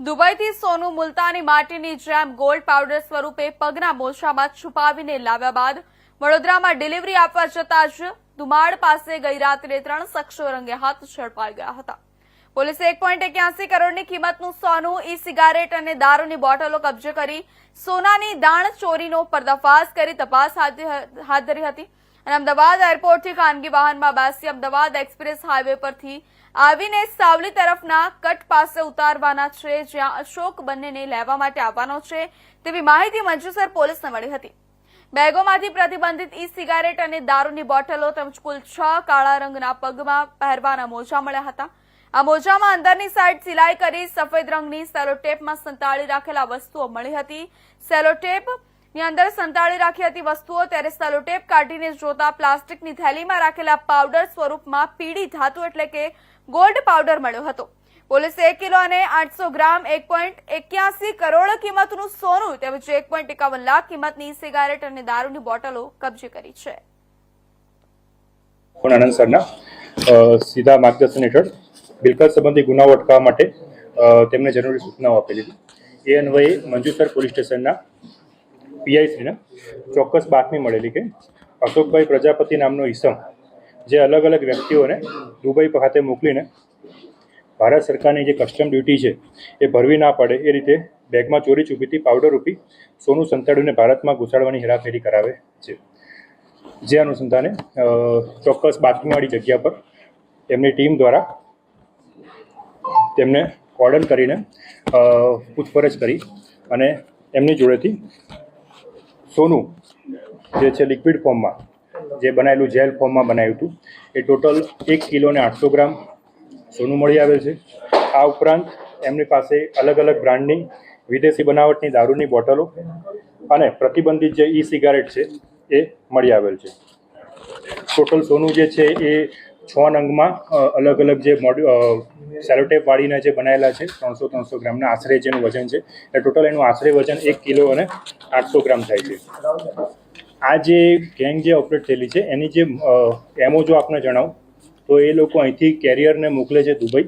દુબઈથી સોનું મુલતાની માટીની જેમ ગોલ્ડ પાવડર સ્વરૂપે પગના મોછામાં છુપાવીને લાવ્યા બાદ વડોદરામાં ડિલિવરી આપવા જતા જ ધુમાડ પાસે ગઈ રાત્રે ત્રણ શખ્સો રંગે હાથ ઝડપાઈ ગયા હતા. પોલીસે એક પોઈન્ટ એક્યાસી કરોડની કિંમતનું સોનું ઈ સિગારેટ અને દારૂની બોટલો કબજે કરી સોનાની દાણ ચોરીનો પર્દાફાશ કરી તપાસ હાથ ધરી હતી. અને અમદાવાદ એરપોર્ટથી ખાનગી વાહનમાં બેસી અમદાવાદ એક્સપ્રેસ હાઈવે પરથી આવીને સાવલી તરફના કટ પાસે ઉતારવાના છે, જ્યાં અશોક બંનેને લેવા માટે આવવાનો છે તેવી માહિતી મંજુસર પોલીસને મળી હતી. બેગોમાંથી પ્રતિબંધિત ઈ સિગારેટ અને દારૂની બોટલો તેમજ કુલ છ કાળા રંગના પગમાં પહેરવાના મોજા મળ્યા હતા. આ મોજામાં અંદરની સાઈડ સિલાઈ કરી સફેદ રંગની સેલોટેપમાં સંતાળી રાખેલા વસ્તુઓ મળી હતી. સેલોટેપ ની અંદર સંતાળી રાખી હતી વસ્તુઓ. ત્યારે સેલોટેપ કાઢીને જોતા પ્લાસ્ટિકની થેલીમાં રાખેલા પાવડર સ્વરૂપમાં પીળી ધાતુ એટલે કે ગોલ્ડ પાવડર મળ્યો હતો. પોલીસે એક કિલો અને આઠસો ગ્રામ, એક પોઈન્ટ એક્યાસી કરોડ કિંમતનું સોનું તેમજ એક પોઈન્ટ એકાવન લાખ કિંમતની સિગારેટ અને દારૂની બોટલો કબજે કરી છે. પણ સીધા માર્ગદર્શન હેઠળ બિલકત સંબંધી ગુનાઓ અટકાવવા માટે તેમને જરૂરી સૂચનાઓ આપેલી હતી. એ અન્વયે મંજુસર પોલીસ સ્ટેશનના પીઆઈશ્રીને ચોક્કસ બાતમી મળેલી કે અશોકભાઈ પ્રજાપતિ નામનો ઈસમ, જે અલગ અલગ વ્યક્તિઓને દુબઈ ખાતે મોકલીને ભારત સરકારની જે કસ્ટમ ડ્યુટી છે, એ ભરવી ના પડે, એ રીતે બેગમાં ચોરી ચૂપીથી પાવડર રૂપી સોનું સંતાડીને ભારતમાં ઘુસાડવાની હેરાફેરી કરાવે છે. જે અનુસંધાને ચોક્કસ બાતમીવાળી જગ્યા પર તેમની ટીમ દ્વારા તેમને કોર્ડન કરીને પૂછપરછ કરી અને એમની જોડેથી સોનું જે છે લિક્વિડ ફોર્મમાં, જે બનાવેલું જેલ ફોર્મમાં બનાવ્યું હતું. એ ટોટલ એક કિલો ને આઠસો ગ્રામ સોનું મળી આવેલ છે. આ ઉપરાંત એમની પાસે અલગ અલગ બ્રાન્ડની વિદેશી બનાવટની દારૂની બોટલો અને પ્રતિબંધિત જે ઈ સિગારેટ છે એ મળી આવેલ છે. ટોટલ સોનું જે છે એ છ નંગમાં અલગ અલગ જે મોડ્યુ સેલોટેપ વાળીને જે બનાવેલા છે, ત્રણસો ત્રણસો ગ્રામના આશરે જેનું વજન છે, એ ટોટલ એનું આશરે વજન એક કિલો અને આઠસો ગ્રામ થાય છે. આ જે ગેંગ જે ઓપરેટ થયેલી છે, એની જે એમઓ જો આપને જણાવું, તો એ લોકો અહીંથી કેરિયરને મોકલે છે દુબઈ.